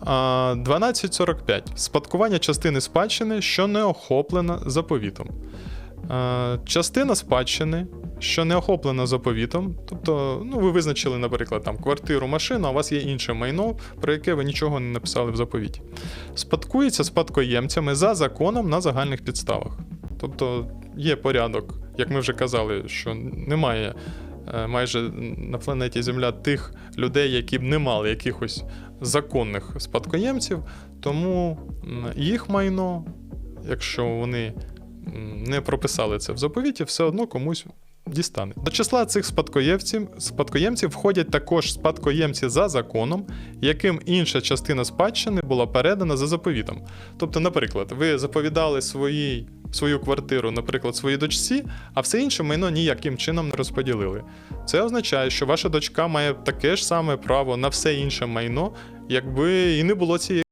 А, 12.45. Спадкування частини спадщини, що не охоплена заповітом. Частина спадщини, що не охоплена заповітом. Тобто, ну, ви визначили, наприклад, там квартиру, машину, а у вас є інше майно, про яке ви нічого не написали в заповіті. Спадкується спадкоємцями за законом на загальних підставах. Тобто є порядок, як ми вже казали, що немає майже на планеті Земля тих людей, які б не мали якихось законних спадкоємців, тому їх майно, якщо вони не прописали це в заповіті, все одно комусь дістане. До числа цих спадкоємців, спадкоємців входять також спадкоємці за законом, яким інша частина спадщини була передана за заповітом. Тобто, наприклад, ви заповідали своїй, свою квартиру, наприклад, своїй дочці, а все інше майно ніяким чином не розподілили. Це означає, що ваша дочка має таке ж саме право на все інше майно, якби і не було цієї.